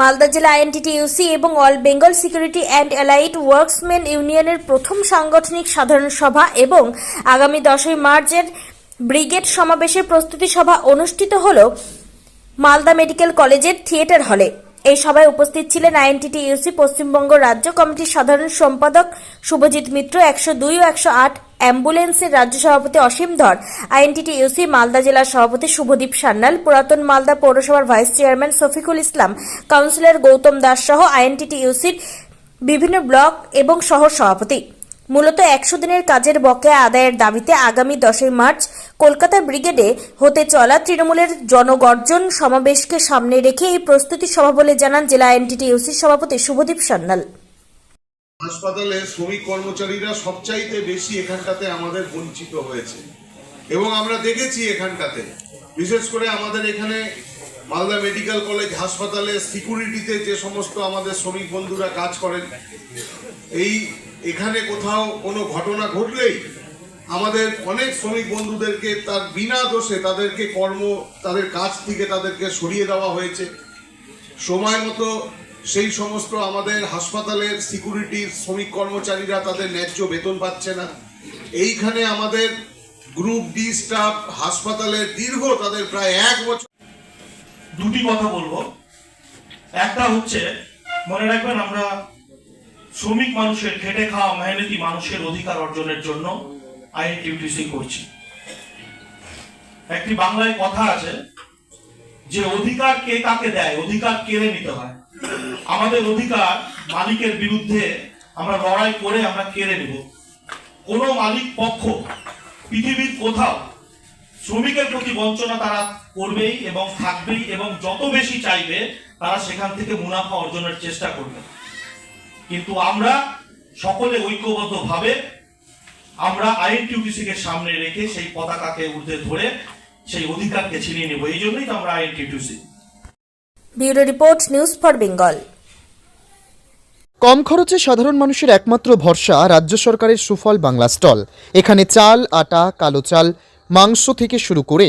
মালদা জেলা আইএনটিটিইউসি এবং all Bengal security and allied workmen ইউনিয়নের প্রথম সাংগঠনিক সাধারণ সভা এবং আগামী দশই মার্চের ব্রিগেড সমাবেশের প্রস্তুতি সভা অনুষ্ঠিত হল মালদা মেডিকেল কলেজের থিয়েটার হলে। এই সভায় উপস্থিত ছিলেন আইএনটিটিইউসি পশ্চিমবঙ্গ রাজ্য কমিটির সাধারণ সম্পাদক শুভজিৎ মিত্র, একশো দুই ও একশো আট অ্যাম্বুলেন্সের রাজ্য সভাপতি অসীম ধর আইএনটিটিইউসি মালদা জেলার সভাপতি শুভদীপ সান্যাল, পুরাতন মালদা পৌরসভার vice chairman Shafiqul Islam, councillor Gautam Das সহ আইএনটিটি ইউসির বিভিন্ন ব্লক এবং শহর সভাপতি মূলত একশো দিনের কাজের বকেয়া আদায়ের দাবিতে আগামী দশই মার্চ কলকাতা ব্রিগেডে হতে চলা তৃণমূলের জনগর্জন সমাবেশকে সামনে রেখে এই প্রস্তুতি সভা বলে জানান জেলা এনটিটিইউসির সভাপতি শুভদীপ সান্যাল। হাসপাতালে শ্রমিক কর্মচারীরা সবচাইতে বেশি এখানটাতে আমাদের বঞ্চিত হয়েছে। এবং আমরা দেখেছি এখানটাতে। বিশেষ করে আমাদের এখানে মালদা মেডিকেল কলেজ হাসপাতালে সিকিউরিটিতে যে সমস্ত আমাদের শ্রমিক বন্ধুরা কাজ করেন, এই এখানে কোথাও কোনো ঘটনা ঘটলেই আমাদের অনেক শ্রমিক বন্ধুদেরকে তার বিনা দোষে তাদেরকে কর্ম, তাদের কাজ থেকে তাদেরকে সরিয়ে দেওয়া হয়েছে। সময় মতো সেই সমস্ত আমাদের হাসপাতালের সিকিউরিটির শ্রমিক কর্মচারীরা তাদের ন্যায্য বেতন পাচ্ছে না। এইখানে আমাদের গ্রুপ ডি স্টাফ হাসপাতালের দীর্ঘ তাদের প্রায় এক বছর দুটি কথা বলব। একটা হচ্ছে, মনে রাখবেন আমরা শ্রমিক মানুষের খেটে খাওয়া মেহনতি মানুষের অধিকার অর্জনের জন্য আইন টিউটিসি করছি। একটি বাংলায় কথা আছে যে অধিকার কে কাকে দেয়, অধিকার কেড়ে নিতে হয়। আমাদের অধিকার মালিকের বিরুদ্ধে আমরা লড়াই করে আমরা কেড়ে নেব। কোনো মালিক পক্ষ পৃথিবীর কোথাও শ্রমিকের প্রতি বঞ্চনা তারা করবেই এবং থাকবেই এবং যত বেশি চাইবে তারা সেখান থেকে মুনাফা অর্জনের চেষ্টা করবে। কিন্তু আমরা সকলে ঐক্যবদ্ধভাবে আমরা আইএনটিউটিসিকে সামনে রেখে সেই পতাকাকে ঊর্ধ্বে ধরে সেই অধিকারকে ছিনিয়ে নেব। এই জন্যই তো আমরা INTTUC. Bureau report news for Bengal. কম খরচে সাধারণ মানুষের একমাত্র ভরসা রাজ্য সরকারের সুফল বাংলা স্টল। এখানে চাল আটা কালো চাল মাংস থেকে শুরু করে